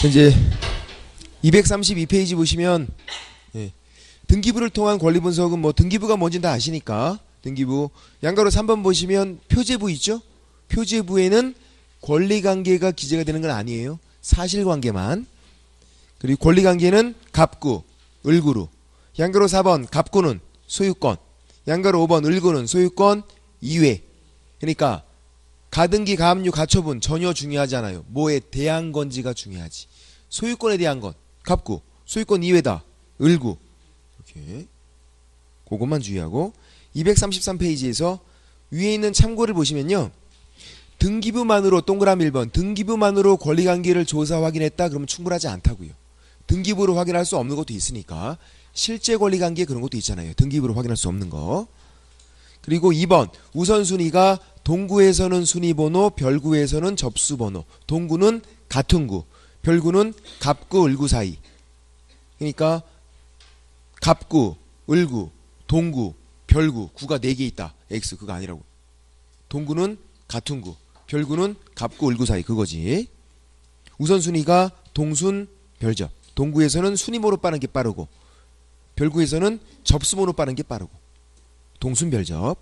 자, 이제 232페이지 보시면 예, 등기부를 통한 권리 분석은 뭐 등기부가 뭔지 다 아시니까 등기부 양가로 3번 보시면 표제부 있죠? 표제부에는 권리 관계가 기재가 되는 건 아니에요. 사실 관계만. 그리고 권리 관계는 갑구, 을구루. 양가로 4번 갑구는 소유권. 양가로 5번 을구는 소유권 이외. 그러니까 가등기, 가압류, 가처분 전혀 중요하지 않아요. 뭐에 대한 건지가 중요하지. 소유권에 대한 건 갑구, 소유권 이외다. 을구. 이렇게. 그것만 주의하고 233페이지에서 위에 있는 참고를 보시면요. 등기부만으로 동그라미 1번 등기부만으로 권리관계를 조사 확인했다 그러면 충분하지 않다고요. 등기부로 확인할 수 없는 것도 있으니까 실제 권리관계 그런 것도 있잖아요. 등기부로 확인할 수 없는 거. 그리고 2번 우선순위가 동구에서는 순위번호, 별구에서는 접수번호. 동구는 같은 구, 별구는 갑구, 을구 사이. 그러니까 갑구, 을구, 동구, 별구, 구가 4개 있다. X 그거 아니라고. 동구는 같은 구, 별구는 갑구, 을구 사이 그거지. 우선순위가 동순, 별접. 동구에서는 순위번호 빠른 게 빠르고 별구에서는 접수번호 빠른 게 빠르고 동순, 별접.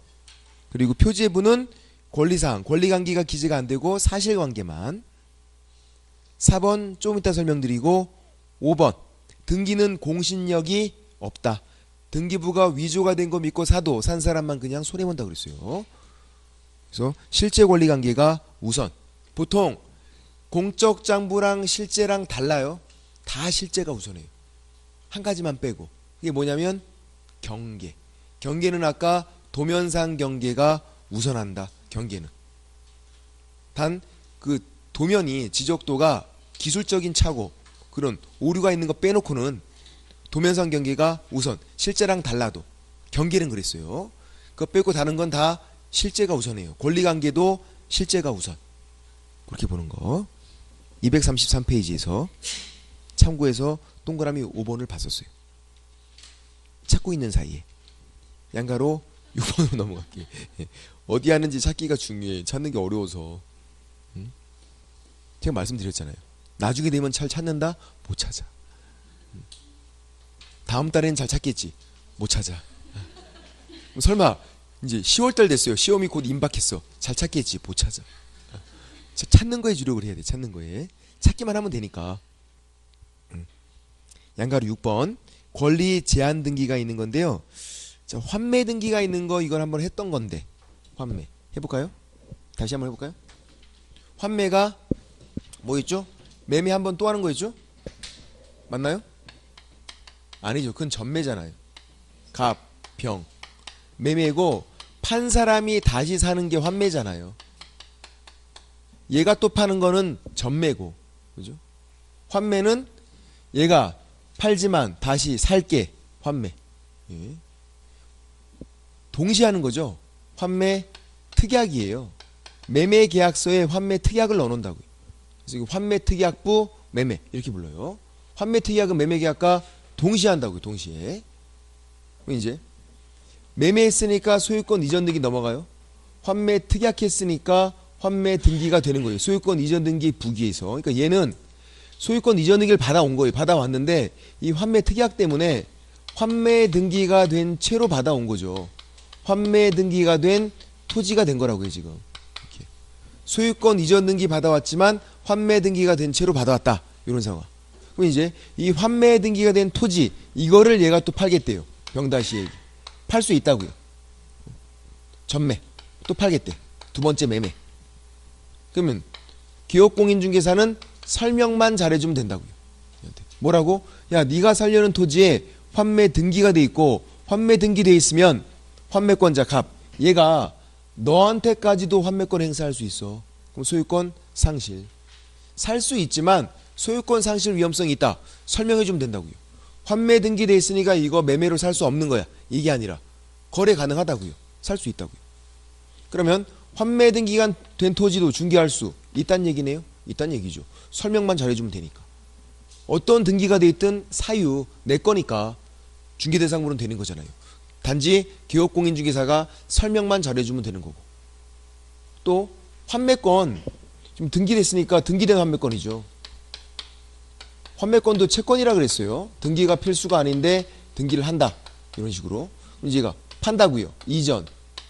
그리고 표제부는 권리사항, 권리관계가 기재가 안 되고 사실관계만. 4번 좀 이따 설명드리고 5번 등기는 공신력이 없다. 등기부가 위조가 된 거 믿고 사도 산 사람만 그냥 손해 본다 그랬어요. 그래서 실제 권리 관계가 우선. 보통 공적 장부랑 실제랑 달라요. 다 실제가 우선이에요. 한 가지만 빼고. 이게 뭐냐면 경계. 경계는 아까 도면상 경계가 우선한다. 경계는. 단 그 도면이 지적도가 기술적인 차고 그런 오류가 있는 거 빼놓고는 도면상 경계가 우선 실제랑 달라도 경계는 그랬어요. 그거 빼고 다른 건 다 실제가 우선이에요. 권리 관계도 실제가 우선. 그렇게 보는 거. 233페이지에서 참고해서 동그라미 5번을 봤었어요. 찾고 있는 사이에 양가로 6번으로 넘어갈게. 어디 하는지 찾기가 중요해. 찾는 게 어려워서. 응? 제가 말씀드렸잖아요. 나중에 되면 잘 찾는다? 못 찾아. 다음 달에는 잘 찾겠지. 못 찾아. 설마 이제 10월 달 됐어요. 시험이 곧 임박했어. 잘 찾겠지. 못 찾아. 자, 찾는 거에 주력을 해야 돼. 찾는 거에. 찾기만 하면 되니까. 음. 양가로 6번 권리 제한 등기가 있는 건데요. 자, 환매 등기가 있는 거 이걸 한번 했던 건데. 환매. 해볼까요? 다시 한번 해볼까요? 환매가 뭐 있죠? 매매 한 번 또 하는 거였죠? 맞나요? 아니죠. 그건 전매잖아요. 갑, 병. 매매고 판 사람이 다시 사는 게 환매잖아요. 얘가 또 파는 거는 전매고. 그죠? 환매는 얘가 팔지만 다시 살게. 환매. 예. 동시에 하는 거죠. 환매 특약이에요. 매매 계약서에 환매 특약을 넣어 놓는다고요. 그래서 이거 환매 특약부 매매 이렇게 불러요. 환매 특약은 매매 계약과 동시에 한다고요. 동시에. 이제 매매했으니까 소유권 이전 등기 넘어가요. 환매 특약했으니까 환매 등기가 되는 거예요. 소유권 이전 등기 부기에서. 그러니까 얘는 소유권 이전 등기를 받아온 거예요. 받아왔는데 이 환매 특약 때문에 환매 등기가 된 채로 받아온 거죠. 환매 등기가 된 토지가 된 거라고요, 지금. 이렇게. 소유권 이전 등기 받아왔지만 환매 등기가 된 채로 받아왔다. 이런 상황. 그럼 이제 이 환매 등기가 된 토지 이거를 얘가 또 팔겠대요. 병다시에게. 팔 수 있다고요. 전매. 또 팔겠대. 두 번째 매매. 그러면 기업공인중개사는 설명만 잘해주면 된다고요. 뭐라고? 야, 네가 살려는 토지에 환매 등기가 돼 있고 환매 등기돼 있으면 환매권자 갑 얘가 너한테까지도 환매권 행사할 수 있어. 그럼 소유권 상실. 살 수 있지만 소유권 상실 위험성이 있다. 설명해 주면 된다고요. 환매 등기돼 있으니까 이거 매매로 살 수 없는 거야. 이게 아니라 거래 가능하다고요. 살 수 있다고요. 그러면 환매 등기가 된 토지도 중개할 수 있다는 얘기네요. 있다는 얘기죠. 설명만 잘해주면 되니까. 어떤 등기가 돼 있든 사유 내 거니까 중개 대상물은 되는 거잖아요. 단지 기업공인중개사가 설명만 잘해주면 되는 거고. 또 환매권 지금 등기됐으니까 등기된 환매권이죠. 환매권도 채권이라 그랬어요. 등기가 필수가 아닌데 등기를 한다. 이런 식으로. 그럼 얘가 판다고요. 이전,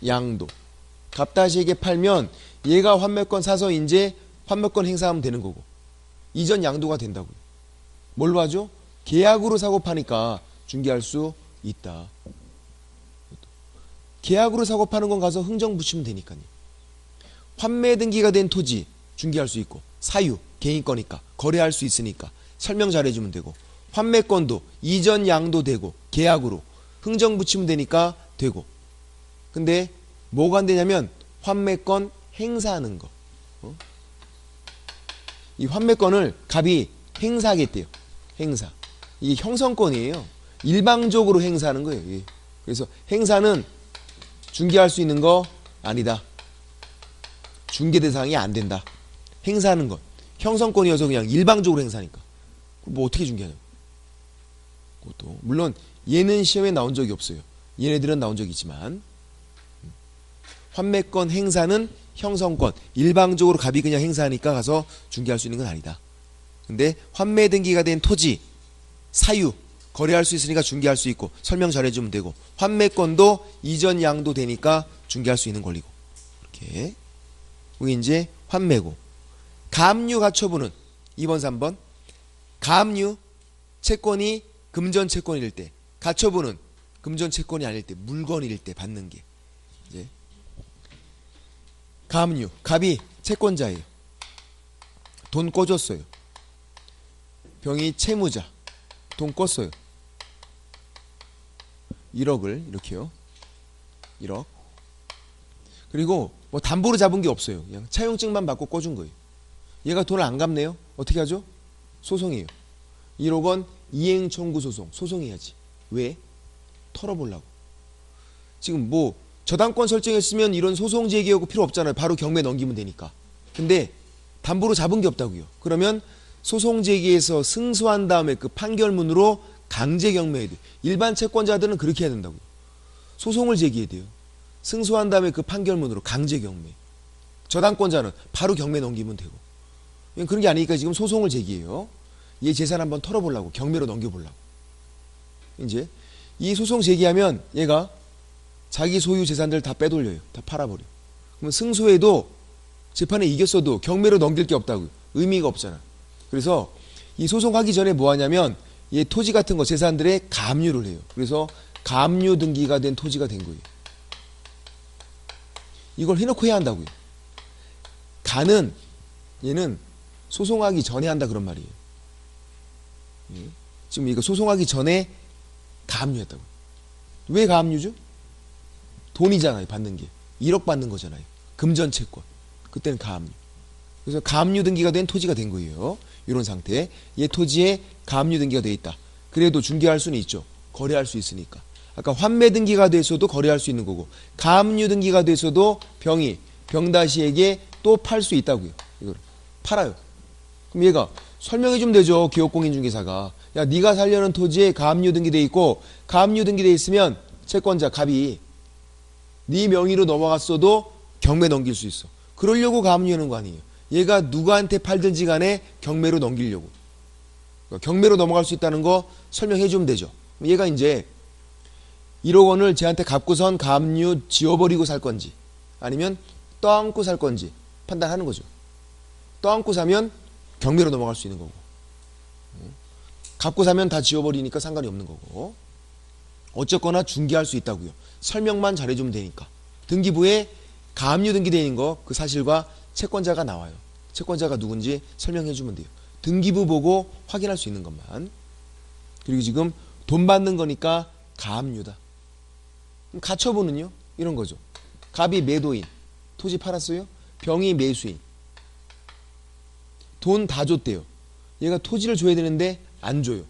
양도. 갑다시에게 팔면 얘가 환매권 사서 이제 환매권 행사하면 되는 거고. 이전 양도가 된다고요. 뭘로 하죠? 계약으로 사고 파니까 중개할 수 있다. 계약으로 사고 파는 건 가서 흥정 붙이면 되니까요. 환매 등기가 된 토지 중개할 수 있고 사유 개인 거니까 거래할 수 있으니까 설명 잘해주면 되고 환매권도 이전 양도 되고 계약으로 흥정 붙이면 되니까 되고 근데 뭐가 안 되냐면 환매권 행사하는 거. 어? 이 환매권을 갑이 행사하겠대요. 행사. 이게 형성권이에요. 일방적으로 행사하는 거예요. 그래서 행사는 중개할 수 있는 거 아니다. 중개 대상이 안 된다. 행사하는 것. 형성권이어서 그냥 일방적으로 행사니까. 뭐 어떻게 중개하냐. 그것도. 물론 얘는 시험에 나온 적이 없어요. 얘네들은 나온 적이 있지만. 환매권 행사는 형성권. 일방적으로 갑이 그냥 행사하니까 가서 중개할 수 있는 건 아니다. 근데 환매 등기가 된 토지, 사유, 거래할 수 있으니까 중개할 수 있고 설명 잘해주면 되고 환매권도 이전 양도 되니까 중개할 수 있는 권리고. 이렇게. 여기 이제 환매고. 감유 가처분은 2번 3번. 감유 채권이 금전 채권일 때 가처분은 금전 채권이 아닐 때 물건일 때 받는 게. 이제. 감유 갑이 채권자예요. 돈 꿔줬어요. 병이 채무자. 돈 꿨어요 1억을 이렇게요. 1억. 그리고 뭐 담보로 잡은 게 없어요. 그냥 차용증만 받고 꿔준 거예요. 얘가 돈을 안 갚네요? 어떻게 하죠? 소송이에요. 1억 원 이행 청구 소송 소송해야지. 왜? 털어보려고. 지금 뭐 저당권 설정했으면 이런 소송 제기하고 필요 없잖아요. 바로 경매 넘기면 되니까. 근데 담보로 잡은 게 없다고요. 그러면 소송 제기해서 승소한 다음에 그 판결문으로 강제 경매해야 돼. 일반 채권자들은 그렇게 해야 된다고요. 소송을 제기해야 돼요. 승소한 다음에 그 판결문으로 강제 경매. 저당권자는 바로 경매 넘기면 되고. 그런 게 아니니까 지금 소송을 제기해요. 얘 재산 한번 털어보려고 경매로 넘겨보려고. 이제 이 소송 제기하면 얘가 자기 소유 재산들 다 빼돌려요. 다 팔아버려. 그러면 승소해도 재판에 이겼어도 경매로 넘길 게 없다고요. 의미가 없잖아. 그래서 이 소송하기 전에 뭐 하냐면 이 토지 같은 거 재산들에 감유를 해요. 그래서 감유 등기가 된 토지가 된 거예요. 이걸 해놓고 해야 한다고요. 가는 얘는 소송하기 전에 한다 그런 말이에요. 예. 지금 이거 소송하기 전에 감유했다고. 왜 감유죠? 돈이잖아요, 받는 게. 1억 받는 거잖아요. 금전 채권. 그때는 감유. 그래서 감유 등기가 된 토지가 된 거예요. 이런 상태. 얘 토지에 감유 등기가 돼 있다. 그래도 중개할 수는 있죠. 거래할 수 있으니까. 아까 환매 등기가 돼서도 거래할 수 있는 거고 감유 등기가 돼서도 병이 병다시에게 또 팔 수 있다고요. 이걸 팔아요. 그럼 얘가 설명해 주면 되죠. 기업공인중개사가. 야, 네가 살려는 토지에 감유 등기돼 있고 감유 등기돼 있으면 채권자 갑이 네 명의로 넘어갔어도 경매 넘길 수 있어. 그러려고 감유하는 거 아니에요. 얘가 누구한테 팔든지 간에 경매로 넘기려고. 그러니까 경매로 넘어갈 수 있다는 거 설명해 주면 되죠. 얘가 이제 1억 원을 쟤한테 갚고선 감유 지워버리고 살 건지 아니면 떠안고 살 건지 판단하는 거죠. 떠안고 사면 경매로 넘어갈 수 있는 거고. 갚고 사면 다 지워버리니까 상관이 없는 거고. 어쨌거나 중개할 수 있다고요. 설명만 잘해주면 되니까. 등기부에 감유 등기되어 있는 거 그 사실과 채권자가 나와요. 채권자가 누군지 설명해 주면 돼요. 등기부 보고 확인할 수 있는 것만. 그리고 지금 돈 받는 거니까. 그럼 가처분은요? 이런 거죠. 갑이 매도인. 토지 팔았어요? 병이 매수인. 돈 다 줬대요. 얘가 토지를 줘야 되는데 안 줘요.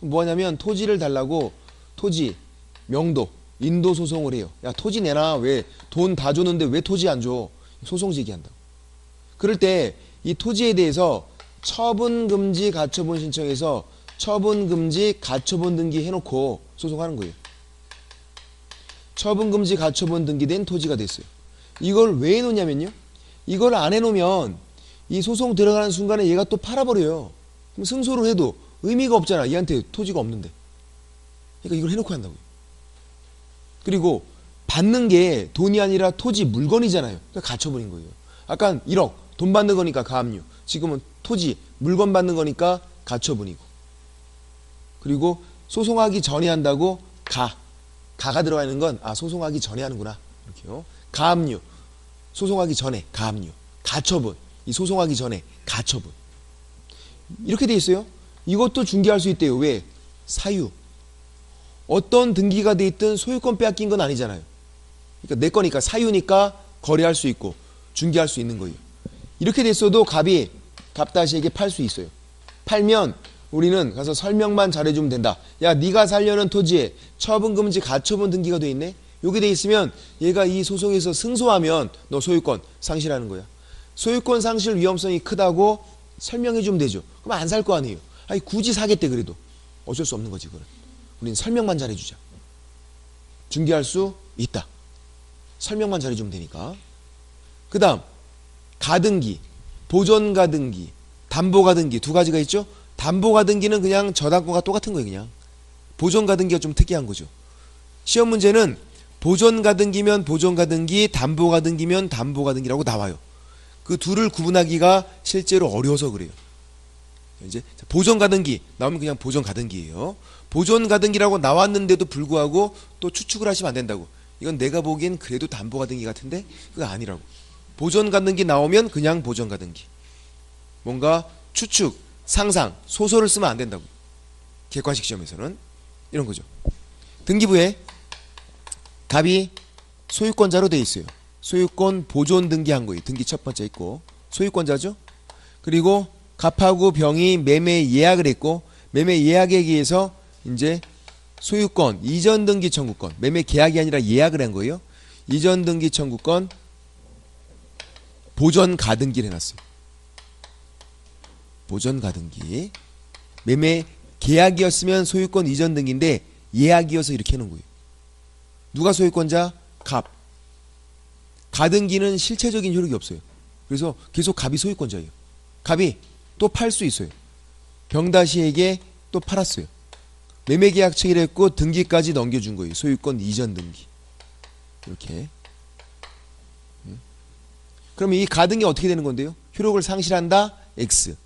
뭐 하냐면 토지를 달라고 토지, 명도, 인도 소송을 해요. 야, 토지 내놔. 왜 돈 다 줬는데 왜 토지 안 줘? 소송 제기한다고. 그럴 때 이 토지에 대해서 처분 금지 가처분 신청해서 처분 금지 가처분 등기 해놓고 소송하는 거예요. 처분 금지 가처분 등기된 토지가 됐어요. 이걸 왜 해놓냐면요. 이걸 안 해놓으면 이 소송 들어가는 순간에 얘가 또 팔아버려요. 그럼 승소를 해도 의미가 없잖아. 얘한테 토지가 없는데. 그러니까 이걸 해놓고 한다고요. 그리고 받는 게 돈이 아니라 토지 물건이잖아요. 그러니까 갇혀버린 거예요. 아까 1억 돈 받는 거니까 가압류. 지금은 토지 물건 받는 거니까 갇혀버리고. 그리고 소송하기 전에 한다고 가. 가가 들어가 있는 건 아 소송하기 전에 하는구나. 이렇게요. 가압류. 소송하기 전에 가압류. 가처분. 이 소송하기 전에 가처분. 이렇게 돼 있어요. 이것도 중개할 수 있대요. 왜? 사유. 어떤 등기가 돼 있든 소유권 빼앗긴 건 아니잖아요. 그러니까 내 거니까 사유니까 거래할 수 있고 중개할 수 있는 거예요. 이렇게 됐어도 갑이 갑다시에게 팔 수 있어요. 팔면 우리는 가서 설명만 잘해주면 된다. 야, 네가 살려는 토지에 처분금지 가처분 등기가 돼 있네. 여기 돼 있으면 얘가 이 소송에서 승소하면 너 소유권 상실하는 거야. 소유권 상실 위험성이 크다고 설명해 주면 되죠. 그럼 안 살 거 아니에요. 아니 굳이 사겠대 그래도 어쩔 수 없는 거지 그건. 우리는 설명만 잘해주자. 중개할 수 있다. 설명만 잘해주면 되니까. 그 다음 가등기, 보존가등기, 담보 가등기 두 가지가 있죠. 담보 가등기는 그냥 저당권과 똑같은 거예요 그냥. 보존가등기가 좀 특이한 거죠. 시험 문제는 보존가등기면 보존가등기, 담보 가등기면 담보 가등기라고 나와요. 그 둘을 구분하기가 실제로 어려워서 그래요. 이제 보존 가등기 나오면 그냥 보존 가등기예요. 보존 가등기라고 나왔는데도 불구하고 또 추측을 하시면 안 된다고. 이건 내가 보기엔 그래도 담보 가등기 같은데 그거 아니라고. 보존 가등기 나오면 그냥 보존 가등기. 뭔가 추측, 상상, 소설을 쓰면 안 된다고. 객관식 시험에서는 이런 거죠. 등기부에 갑이 소유권자로 돼 있어요. 소유권 보존 등기한 거예요. 등기 첫 번째 있고 소유권자죠. 그리고 갑하고 병이 매매 예약을 했고 매매 예약에 의해서 이제 소유권 이전 등기 청구권 매매 계약이 아니라 예약을 한 거예요. 이전 등기 청구권 보전 가등기를 해놨어요. 보전 가등기 매매 계약이었으면 소유권 이전 등기인데 예약이어서 이렇게 해놓은 거예요. 누가 소유권자? 갑. 가등기는 실체적인 효력이 없어요. 그래서 계속 갑이 소유권자예요. 갑이 또 팔 수 있어요. 병다시에게 또 팔았어요. 매매 계약 체결했고 등기까지 넘겨준 거예요. 소유권 이전 등기. 이렇게. 음. 그럼 이 가등기 어떻게 되는 건데요? 효력을 상실한다. X.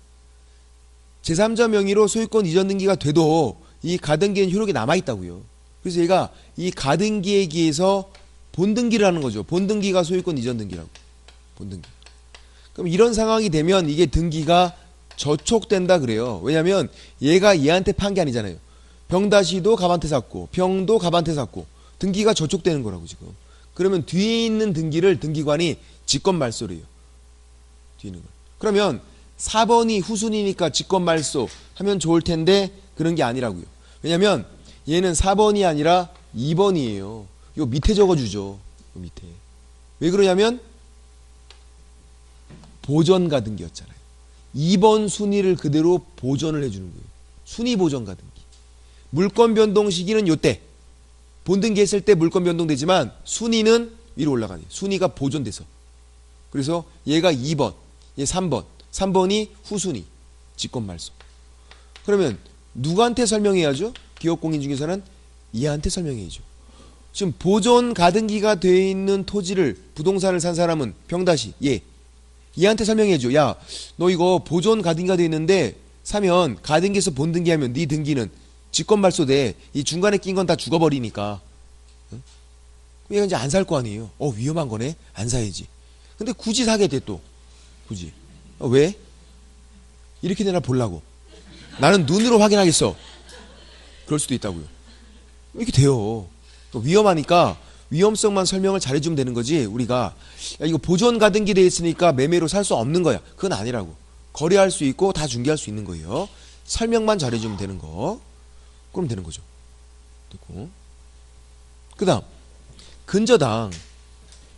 제3자 명의로 소유권 이전 등기가 돼도 이 가등기엔 효력이 남아 있다고요. 그래서 얘가 이 가등기에 의해서 본등기를 하는 거죠. 본등기가 소유권 이전 등기라고. 본등기. 그럼 이런 상황이 되면 이게 등기가 저촉된다 그래요. 왜냐면 얘가 얘한테 판 게 아니잖아요. 병다시도 갑한테 샀고 병도 갑한테 샀고 등기가 저촉되는 거라고 지금. 그러면 뒤에 있는 등기를 등기관이 직권 말소를 해요. 뒤에 있는 걸. 그러면 4번이 후순위니까 직권 말소 하면 좋을 텐데 그런 게 아니라고요. 왜냐면 얘는 4번이 아니라 2번이에요. 요 밑에 적어주죠. 요 밑에. 왜 그러냐면 보전 가등기였잖아요. 2번 순위를 그대로 보전을 해주는 거예요. 순위 보전 가등기. 물권 변동 시기는 요때. 본등기 했을 때 물권 변동되지만 순위는 위로 올라가네. 순위가 보존돼서. 그래서 얘가 2번, 얘 3번. 3번이 후순위. 직권 말소. 그러면 누구한테 설명해야죠? 기업 공인 중개사는 얘한테 설명해야죠. 지금 보존 가등기가 돼 있는 토지를 부동산을 산 사람은 병다시 얘 얘한테 설명해줘. 야, 너 이거 보존 가등기가 돼 있는데 사면 가등기에서 본등기하면 네 등기는 직권 말소돼. 이 중간에 낀 건 다 죽어버리니까. 응? 얘가 이제 안 살 거 아니에요. 어 위험한 거네. 안 사야지. 근데 굳이 사게 돼 또. 굳이. 어, 왜? 이렇게 되나 보려고. 나는 눈으로 확인하겠어. 그럴 수도 있다고요. 이렇게 돼요. 또 위험하니까 위험성만 설명을 잘해주면 되는 거지 우리가 야, 이거 보존 가등기 돼 있으니까 매매로 살 수 없는 거야 그건 아니라고 거래할 수 있고 다 중개할 수 있는 거예요 설명만 잘해주면 되는 거 그럼 되는 거죠 됐고 그 다음 근저당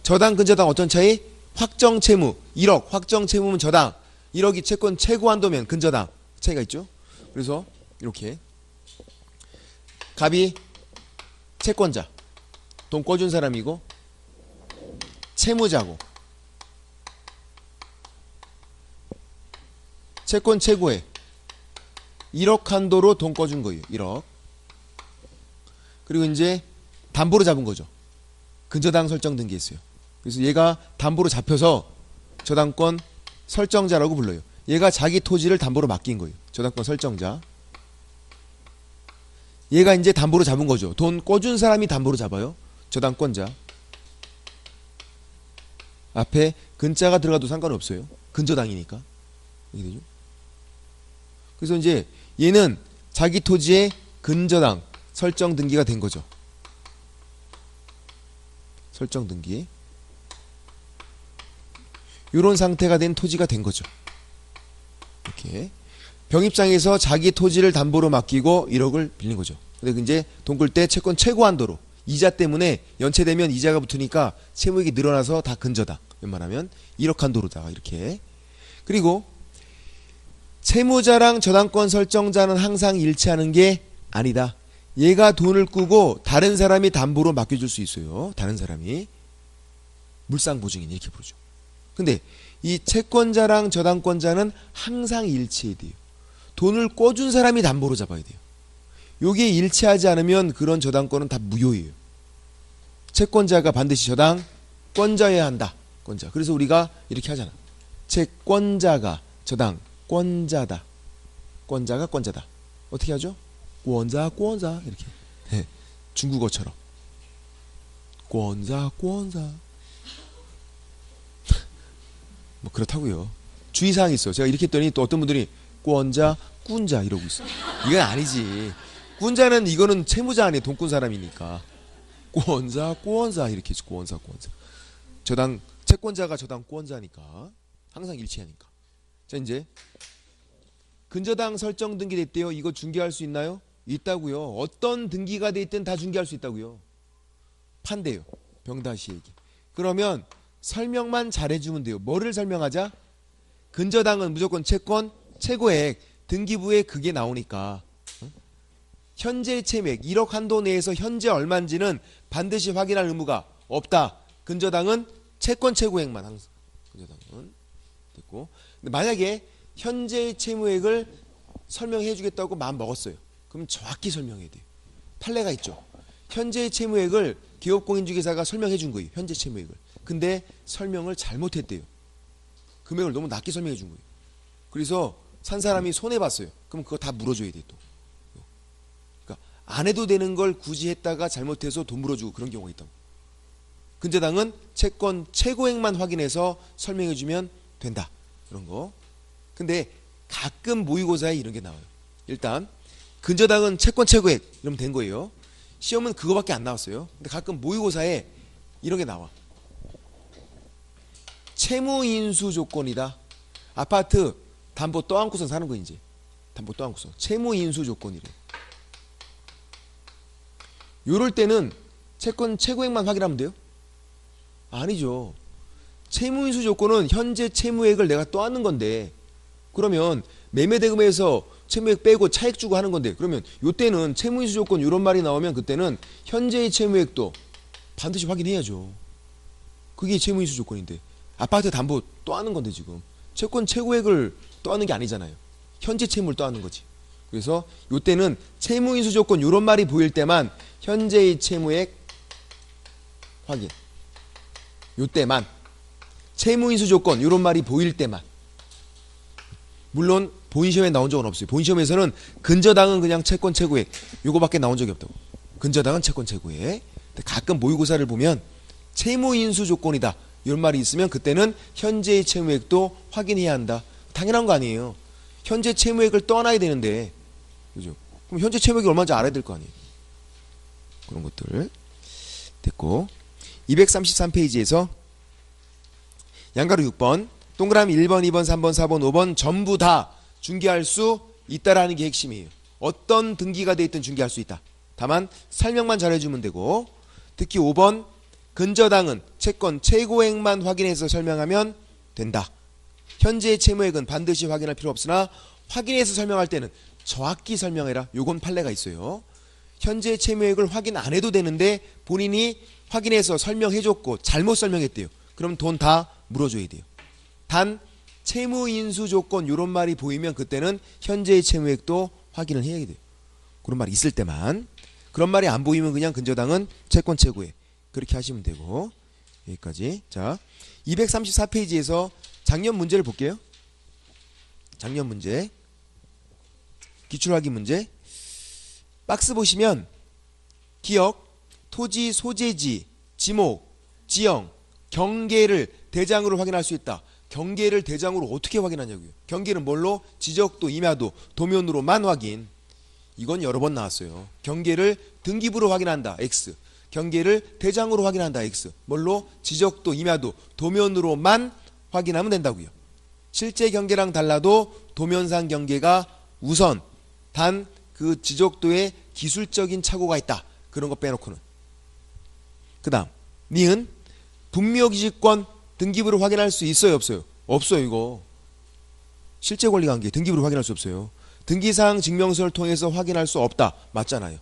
저당 근저당 어떤 차이? 확정 채무 1억 확정 채무면 저당 1억이 채권 최고 한도면 근저당 차이가 있죠 그래서 이렇게 갑이 채권자 돈 꿔준 사람이고 채무자고 채권 최고에 1억 한도로 돈 꺼준 거예요. 1억. 그리고 이제 담보로 잡은 거죠. 근저당 설정 등기했어요. 그래서 얘가 담보로 잡혀서 저당권 설정자라고 불러요. 얘가 자기 토지를 담보로 맡긴 거예요. 저당권 설정자. 얘가 이제 담보로 잡은 거죠. 돈 꿔준 사람이 담보로 잡아요. 저당권자. 앞에 근자가 들어가도 상관없어요. 근저당이니까. 이게 되죠? 그래서 이제 얘는 자기 토지의 근저당 설정 등기가 된 거죠. 설정 등기. 이런 상태가 된 토지가 된 거죠. 이렇게 병입장에서 자기 토지를 담보로 맡기고 1억을 빌린 거죠. 근데 이제 돈끌때 채권 최고 한도로 이자 때문에 연체되면 이자가 붙으니까 채무액이 늘어나서 다 근저당. 웬만하면 1억 한도로다가 이렇게. 그리고 채무자랑 저당권 설정자는 항상 일치하는 게 아니다. 얘가 돈을 꾸고 다른 사람이 담보로 맡겨줄 수 있어요. 다른 사람이 물상 보증인 이렇게 부르죠. 근데 이 채권자랑 저당권자는 항상 일치해야 돼요. 돈을 꿔준 사람이 담보로 잡아야 돼요. 요게 일치하지 않으면 그런 저당권은 다 무효예요. 채권자가 반드시 저당권자여야 한다. 권자. 그래서 우리가 이렇게 하잖아. 채권자가 저당권자다. 권자가 권자다. 어떻게 하죠? 권자 권자 이렇게 네, 중국어처럼 권자 권자 뭐 그렇다고요. 주의사항이 있어. 제가 이렇게 했더니 또 어떤 분들이 권자 꾼자 이러고 있어. 이건 아니지. 꾼자는 이거는 채무자 아니에요. 돈 꾼 사람이니까. 권자 권자 이렇게 했지. 권자 권자. 저당 채권자가 저당 권자니까 항상 일치하니까. 자 이제 근저당 설정 등기됐대요. 이거 중개할 수 있나요? 있다고요. 어떤 등기가 돼 있든 다 중개할 수 있다고요. 판대요. 병다시 얘기. 그러면 설명만 잘해주면 돼요. 뭐를 설명하자? 근저당은 무조건 채권 최고액 등기부에 그게 나오니까 응? 현재 채액 1억 한도 내에서 현재 얼마인지는 반드시 확인할 의무가 없다. 근저당은 채권 최고액만 항상 근저당은 됐고 근데 만약에 현재 채무액을 설명해 주겠다고 마음 먹었어요. 그럼 정확히 설명해야 돼요. 판례가 있죠. 현재 채무액을 기업공인중개사가 설명해 준 거예요. 현재 채무액을. 근데 설명을 잘못했대요. 금액을 너무 낮게 설명해 준 거예요. 그래서 산 사람이 손해 봤어요. 그럼 그거 다 물어줘야 돼 또. 그러니까 안 해도 되는 걸 굳이 했다가 잘못해서 돈 물어주고 그런 경우가 있다고. 근저당은 채권 최고액만 확인해서 설명해 주면 된다. 그런 거. 근데 가끔 모의고사에 이런 게 나와요. 일단 근저당은 채권 최고액 이러면 된 거예요. 시험은 그거밖에 안 나왔어요. 근데 가끔 모의고사에 이런 게 나와. 채무 인수 조건이다. 아파트 담보 떠안고선 사는 거 이제. 담보 떠안고서 채무 인수 조건이래. 요럴 때는 채권 최고액만 확인하면 돼요? 아니죠. 채무 인수 조건은 현재 채무액을 내가 떠안는 건데 그러면 매매 대금에서 채무액 빼고 차액 주고 하는 건데 그러면 요때는 채무 인수 조건 요런 말이 나오면 그때는 현재의 채무액도 반드시 확인해야죠. 그게 채무 인수 조건인데 아파트 담보 떠안는 건데 지금 채권 최고액을 떠안는 게 아니잖아요. 현재 채무를 떠안는 거지. 그래서 요때는 채무 인수 조건 요런 말이 보일 때만 현재의 채무액 확인. 요때만 채무 인수 조건 요런 말이 보일 때만 물론 본 시험에 나온 적은 없어요. 본 시험에서는 근저당은 그냥 채권 최고액 요거밖에 나온 적이 없다고. 근저당은 채권 최고액. 가끔 모의고사를 보면 채무 인수 조건이다. 이런 말이 있으면 그때는 현재의 채무액도 확인해야 한다. 당연한 거 아니에요. 현재 채무액을 떠나야 되는데 그죠? 그럼 현재 채무액이 얼마인지 알아야 될 거 아니에요. 그런 것들 됐고 233페이지에서 양가루 6번 동그라미 1번, 2번, 3번, 4번, 5번 전부 다 중개할 수 있다라는 게 핵심이에요. 어떤 등기가 돼 있든 중개할 수 있다. 다만 설명만 잘해주면 되고 특히 5번 근저당은 채권 최고액만 확인해서 설명하면 된다. 현재의 채무액은 반드시 확인할 필요 없으나 확인해서 설명할 때는 정확히 설명해라. 요건 판례가 있어요. 현재 채무액을 확인 안 해도 되는데 본인이 확인해서 설명해줬고 잘못 설명했대요. 그럼 돈 다 물어줘야 돼요. 단 채무 인수 조건 요런 말이 보이면 그때는 현재의 채무액도 확인을 해야 돼요. 그런 말이 있을 때만 그런 말이 안 보이면 그냥 근저당은 채권 최고에 그렇게 하시면 되고 여기까지 자 234페이지에서 작년 문제를 볼게요. 작년 문제 기출하기 문제 박스 보시면 기억, 토지, 소재지, 지목, 지형, 경계를 대장으로 확인할 수 있다. 경계를 대장으로 어떻게 확인하냐고요. 경계는 뭘로? 지적도, 임야도, 도면으로만 확인. 이건 여러 번 나왔어요. 경계를 등기부로 확인한다. X. 경계를 대장으로 확인한다. X. 뭘로? 지적도, 임야도, 도면으로만 확인하면 된다고요. 실제 경계랑 달라도 도면상 경계가 우선 단 그 지적도에 기술적인 착오가 있다. 그런 거 빼놓고는. 그 다음 니은 분묘기지권 등기부를 확인할 수 있어요 없어요? 없어요 이거. 실제 권리관계 등기부를 확인할 수 없어요. 등기사항 증명서를 통해서 확인할 수 없다. 맞잖아요.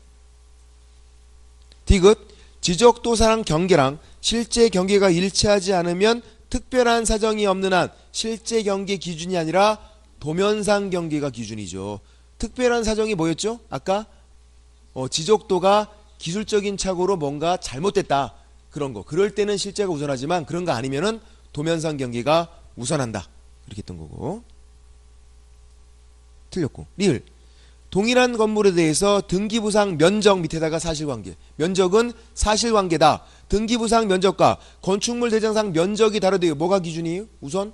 디귿 지적도사랑 경계랑 실제 경계가 일치하지 않으면 특별한 사정이 없는 한 실제 경계 기준이 아니라 도면상 경계가 기준이죠. 특별한 사정이 뭐였죠? 아까 어, 지적도가 기술적인 착오로 뭔가 잘못됐다. 그런 거. 그럴 때는 실제가 우선하지만 그런 거 아니면은 도면상 경계가 우선한다. 이렇게 했던 거고. 틀렸고. 리을. 동일한 건물에 대해서 등기부상 면적 밑에다가 사실관계. 면적은 사실관계다. 등기부상 면적과 건축물 대장상 면적이 다르대요. 뭐가 기준이에요? 우선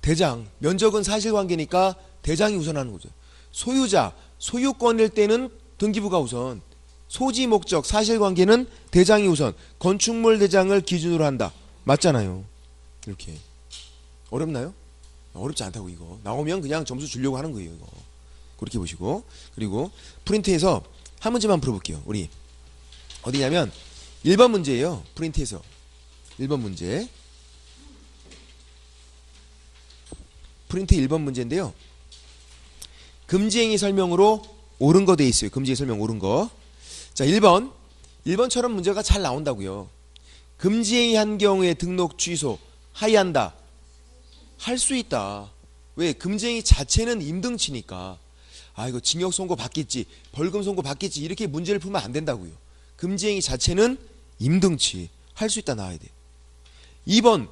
대장. 면적은 사실관계니까 대장이 우선하는 거죠. 소유자, 소유권일 때는 등기부가 우선. 소지 목적, 사실관계는 대장이 우선. 건축물 대장을 기준으로 한다. 맞잖아요. 이렇게. 어렵나요? 어렵지 않다고 이거. 나오면 그냥 점수 주려고 하는 거예요, 이거. 그렇게 보시고. 그리고 프린트에서 한 문제만 풀어볼게요. 우리. 어디냐면 1번 문제예요. 프린트에서. 1번 문제. 프린트 1번 문제인데요. 금지행위 설명으로 옳은 거 돼 있어요. 금지행위 설명 옳은 거. 자, 1번. 1번처럼 문제가 잘 나온다고요. 금지행위 한 경우에 등록 취소 하이한다. 할 수 있다. 왜? 금지행위 자체는 임등치니까. 아, 이거 징역 선고 받겠지. 벌금 선고 받겠지. 이렇게 문제를 풀면 안 된다고요. 금지행위 자체는 임등치. 할 수 있다 나와야 돼. 2번.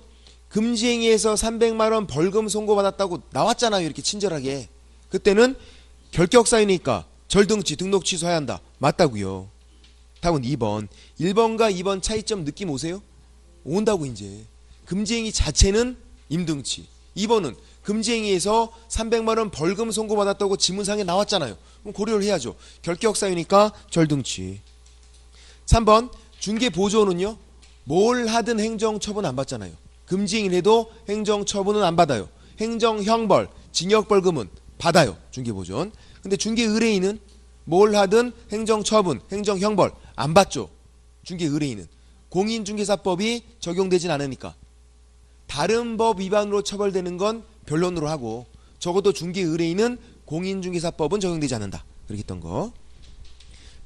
금지행위에서 300만 원 벌금 선고 받았다고 나왔잖아요. 이렇게 친절하게. 그때는 결격 사유니까 절등치 등록 취소해야 한다. 맞다고요. 답은 2번. 1번과 2번 차이점 느낌 오세요? 온다고 이제. 금지행위 자체는 임등치. 2번은 금지행위에서 300만 원 벌금 선고받았다고 지문상에 나왔잖아요. 그럼 고려를 해야죠. 결격 사유니까 절등치. 3번 중개 보조는요. 뭘 하든 행정 처분 안 받잖아요. 금지행위를 해도 행정 처분은 안 받아요. 행정 형벌, 징역 벌금은 받아요. 중개 보존. 근데 중개 의뢰인은 뭘 하든 행정 처분, 행정 형벌 안 받죠. 중개 의뢰인은 공인중개사법이 적용되진 않으니까 다른 법 위반으로 처벌되는 건 변론으로 하고 적어도 중개 의뢰인은 공인중개사법은 적용되지 않는다. 그렇게 했던 거.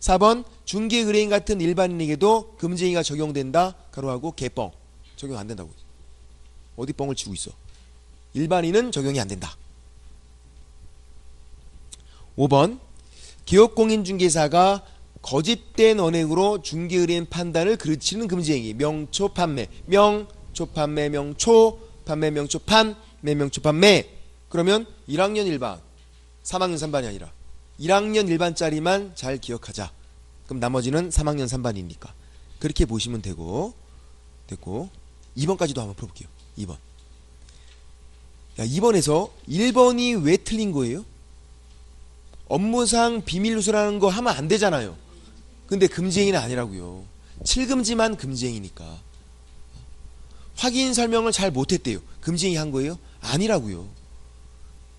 4번 중개 의뢰인 같은 일반인에게도 금지행위가 적용된다. 가로하고 개뻥 적용 안 된다고. 어디 뻥을 치고 있어. 일반인은 적용이 안 된다. 5번 기업공인중개사가 거짓된 언행으로 중개의뢰인 판단을 그르치는 금지행위 명초 판매 명 초 판매 명초 판매 명초 판 매 명초 판매 그러면 1학년 일반 3학년 3반이 아니라 1학년 일반짜리만 잘 기억하자 그럼 나머지는 3학년 3반이니까 그렇게 보시면 되고 됐고 2번까지도 한번 풀어볼게요 2번 야 2번에서 1번이 왜 틀린 거예요? 업무상 비밀 누설하는 거 하면 안 되잖아요. 근데 금지행위는 아니라고요. 7금지만 금지행위니까. 확인 설명을 잘 못했대요. 금지행위 한 거예요? 아니라고요.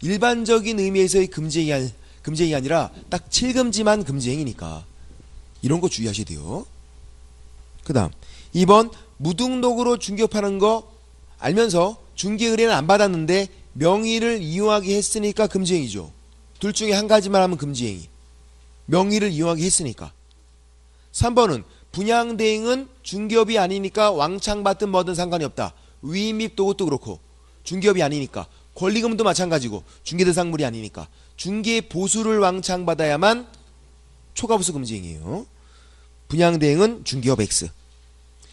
일반적인 의미에서의 금지행위, 아니- 금지행위 아니라 딱 7금지만 금지행위니까. 이런 거 주의하셔야 돼요. 그 다음 2번 무등록으로 중개업하는 거 알면서 중개 의뢰는 안 받았는데 명의를 이용하게 했으니까 금지행위죠. 둘 중에 한 가지만 하면 금지행위. 명의를 이용하게 했으니까. 3번은 분양 대행은 중개업이 아니니까 왕창 받든 뭐든 상관이 없다. 위임입 도것도 그렇고 중개업이 아니니까 권리금도 마찬가지고 중개대상물이 아니니까 중개 보수를 왕창 받아야만 초과보수 금지행위예요. 분양 대행은 중개업 X.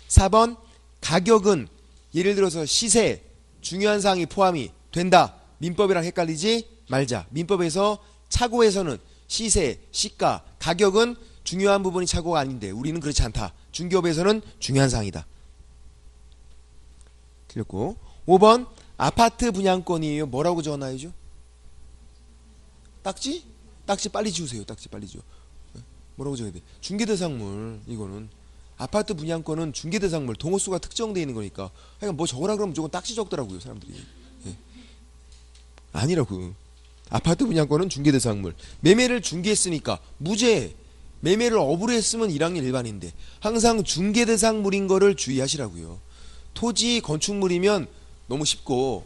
4번 가격은 예를 들어서 시세 중요한 사항이 포함이 된다. 민법이랑 헷갈리지 말자. 민법에서 차고에서는 시세, 시가, 가격은 중요한 부분이 차고가 아닌데 우리는 그렇지 않다. 중개업에서는 중요한 사항이다. 틀렸고 5번 아파트 분양권이에요. 뭐라고 적어놔야죠? 딱지? 딱지 빨리 지우세요. 딱지 빨리 지워. 네? 뭐라고 적어야 돼? 중개대상물 이거는 아파트 분양권은 중개대상물 동호수가 특정되어 있는 거니까 그러니까 뭐 적으라 그러면 무조건 딱지 적더라고요 사람들이 예. 아니라고 아파트 분양권은 중개대상물 매매를 중개했으니까 무죄 매매를 업으로 했으면 1학년 일반인데 항상 중개 대상물인 거를 주의하시라고요. 토지 건축물이면 너무 쉽고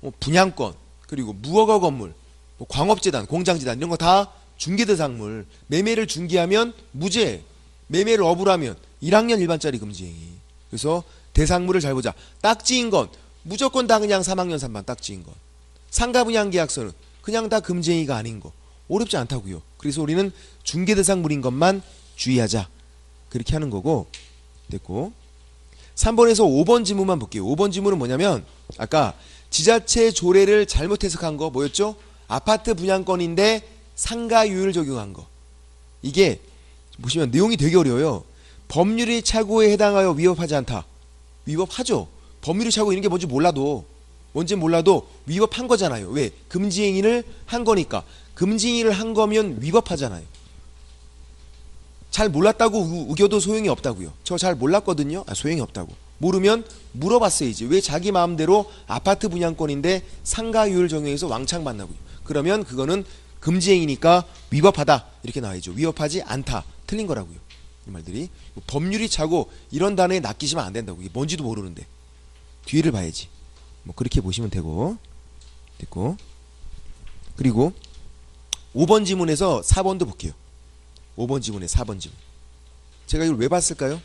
뭐 분양권 그리고 무허가 건물 뭐 광업재단 공장재단 이런 거 다 중개 대상물. 매매를 중개하면 무죄. 매매를 업으로 하면 1학년 일반짜리 금지행위 그래서 대상물을 잘 보자. 딱지인 건 무조건 다 그냥 3학년 3반 딱지인 건. 상가 분양 계약서는 그냥 다 금지행위가 아닌 거 어렵지 않다고요 그래서 우리는 중개 대상물인 것만 주의하자 그렇게 하는 거고 됐고 3번에서 5번 지문만 볼게요. 5번 지문은 뭐냐면 아까 지자체 조례를 잘못 해석한 거 뭐였죠? 아파트 분양권인데 상가율 적용한 거. 이게 보시면 내용이 되게 어려워요. 법률이 착오에 해당하여 위법하지 않다. 위법하죠. 법률이 착오 이런 게 뭔지 몰라도 뭔지 몰라도 위법한 거잖아요. 왜? 금지 행위를 한 거니까. 금지 행위를 한 거면 위법하잖아요. 잘 몰랐다고 우- 우겨도 소용이 없다고요. 저 잘 몰랐거든요. 아, 소용이 없다고. 모르면 물어봤어야지. 왜 자기 마음대로 아파트 분양권인데 상가율 적용해서 왕창 받나고요. 그러면 그거는 금지행위니까 위법하다 이렇게 나와야죠. 위법하지 않다 틀린 거라고요. 이 말들이 법률이 차고 이런 단어에 낚이시면 안 된다고. 이게 뭔지도 모르는데 뒤를 봐야지. 뭐 그렇게 보시면 되고 됐고 그리고 5번 지문에서 4번도 볼게요. 5번 지문에 4번 지문. 제가 이걸 왜 봤을까요?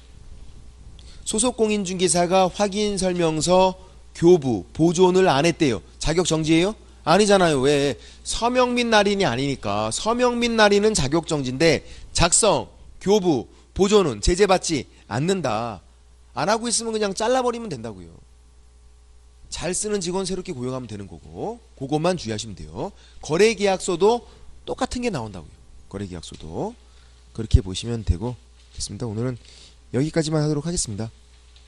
소속 공인중개사가 확인 설명서 교부 보존을 안 했대요. 자격 정지예요? 아니잖아요. 왜? 서명민 날인이 아니니까. 서명민 날인은 자격 정지인데 작성, 교부, 보존은 제재받지 않는다. 안 하고 있으면 그냥 잘라버리면 된다고요. 잘 쓰는 직원 새롭게 고용하면 되는 거고 그것만 주의하시면 돼요. 거래계약서도 똑같은 게 나온다고요. 거래계약서도 그렇게 보시면 되고 됐습니다. 오늘은 여기까지만 하도록 하겠습니다.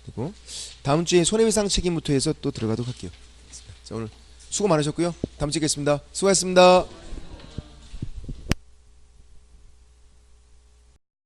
그리고 다음 주에 손해배상 책임부터 해서 또 들어가도록 할게요. 자 오늘 수고 많으셨고요. 다음 주에 뵙겠습니다. 수고하셨습니다.